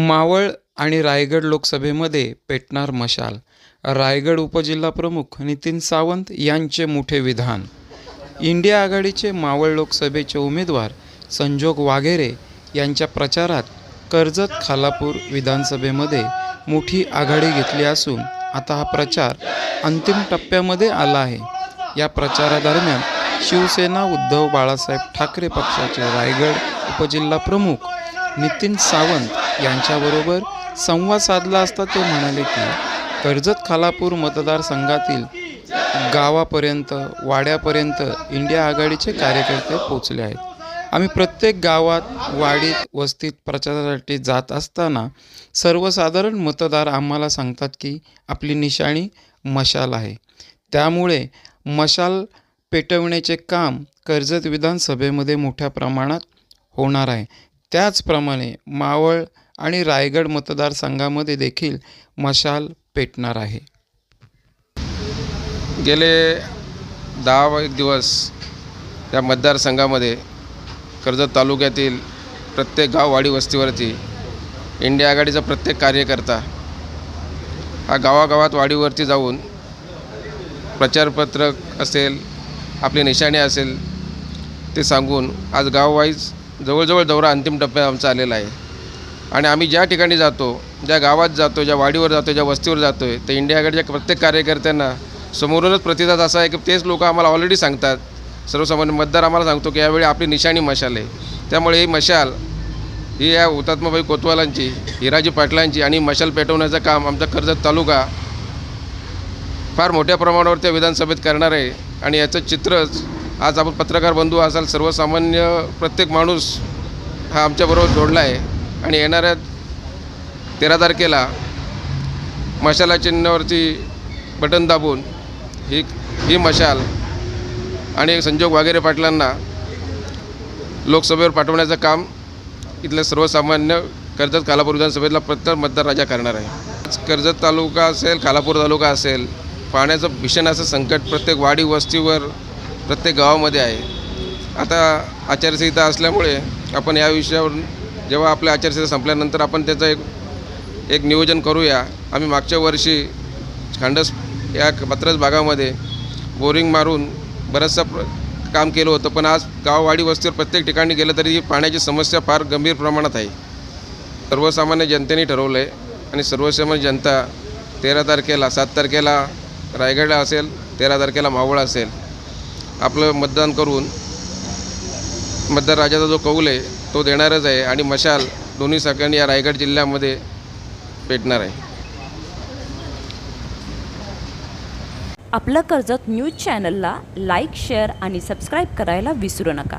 मावळ आणि रायगड लोकसभेमध्ये पेटणार मशाल. रायगड उपजिल्हाप्रमुख नितीन सावंत यांचे मोठे विधान. इंडिया आघाडीचे मावळ लोकसभेचे उमेदवार संजोग वाघेरे यांच्या प्रचारात कर्जत खालापूर विधानसभेमध्ये मोठी आघाडी घेतली असून आता हा प्रचार अंतिम टप्प्यामध्ये आला आहे. या प्रचारादरम्यान शिवसेना उद्धव बाळासाहेब ठाकरे पक्षाचे रायगड उपजिल्हा प्रमुख नितीन सावंत यांच्याबरोबर संवाद साधला असता ते म्हणाले की कर्जत खालापूर मतदारसंघातील गावापर्यंत वाड्यापर्यंत इंडिया आघाडीचे कार्यकर्ते पोचले आहेत. आम्ही प्रत्येक गावात वाडीत वस्तीत प्रचारासाठी जात असताना सर्वसाधारण मतदार आम्हाला सांगतात की आपली निशाणी मशाल आहे. त्यामुळे मशाल पेटवण्याचे काम कर्जत विधानसभेमध्ये मोठ्या प्रमाणात होणार आहे. त्याचप्रमाणे मावळ आणि रायगड मतदारसंघामध्ये देखील मशाल पेटणार आहे. गेले दहा एक दिवस या मतदारसंघामध्ये कर्जत तालुक्यातील प्रत्येक गाववाडी वस्तीवरती इंडिया आघाडीचा प्रत्येक कार्यकर्ता हा गावागावात वाडीवरती जाऊन प्रचारपत्रक असेल आपली निशाणे असेल ते सांगून आज गाववाईज जवळजवळ दौरा अंतिम टप्प्यात आमचा आलेला आहे. आणि आम्ही ज्या ठिकाणी जातो ज्या गावात जातो ज्या वाडीवर जातो ज्या वस्तीवर जातो आहे तर इंडिया आघाडीच्या प्रत्येक कार्यकर्त्यांना समोरूनच प्रतिसाद असा आहे की तेच लोक आम्हाला ऑलरेडी सांगतात. सर्वसामान्य मतदार आम्हाला सांगतो की यावेळी आपली निशाणी मशाल आहे. त्यामुळे ही मशाल ही या हुतात्माबाई कोतवालांची हिराजी पाटलांची आणि मशाल पेटवण्याचं काम आमचा कर्जत तालुका फार मोठ्या प्रमाणावर त्या विधानसभेत करणार आहे. आणि याचं चित्रच आज आपण पत्रकार बंधू असाल सर्वसामान्य प्रत्येक माणूस हा आमच्याबरोबर जोडला आहे. आणि येणाऱ्या तेरा तारखेला मशाला चिन्हावरती बटन दाबून ही ही मशाल आणि संजोग वागेरे पाटलांना लोकसभेवर पाठवण्याचं काम इथलं सर्वसामान्य कर्जत खालापूर विधानसभेतला प्रत्येक मतदार राजा करणार आहे. कर्जत तालुका असेल खालापूर तालुका असेल पाण्याचं भीषण असं संकट प्रत्येक वाडी वस्तीवर प्रत्येक गावामध्ये आहे. आता आचारसंहिता असल्यामुळे आपण या विषयावरून जेव्हा आपल्या आचारसंहिता संपल्यानंतर आपण त्याचं एक एक नियोजन करूया. आम्ही मागच्या वर्षी खांडस या पत्रस भागामध्ये बोरिंग मारून बरंचसं प्र काम केलं होतं. पण आज गाववाडी वस्तीवर प्रत्येक ठिकाणी गेलं तरी पाण्याची समस्या फार गंभीर प्रमाणात आहे. सर्वसामान्य जनतेने ठरवलं आहे आणि सर्वसामान्य जनता तेरा तारखेला सात तारखेला रायगडला असेल तेरा तारखेला मावळ असेल आपलं मतदान करून मतदार राजाचा जो कौल आहे तो देणारच आहे आणि मशाल दोन्ही सगळ्यांनी या रायगड जिल्ह्यामध्ये पेटणार आहे. आपलं कर्जत न्यूज चॅनलला लाईक शेअर आणि सबस्क्राईब करायला विसरू नका.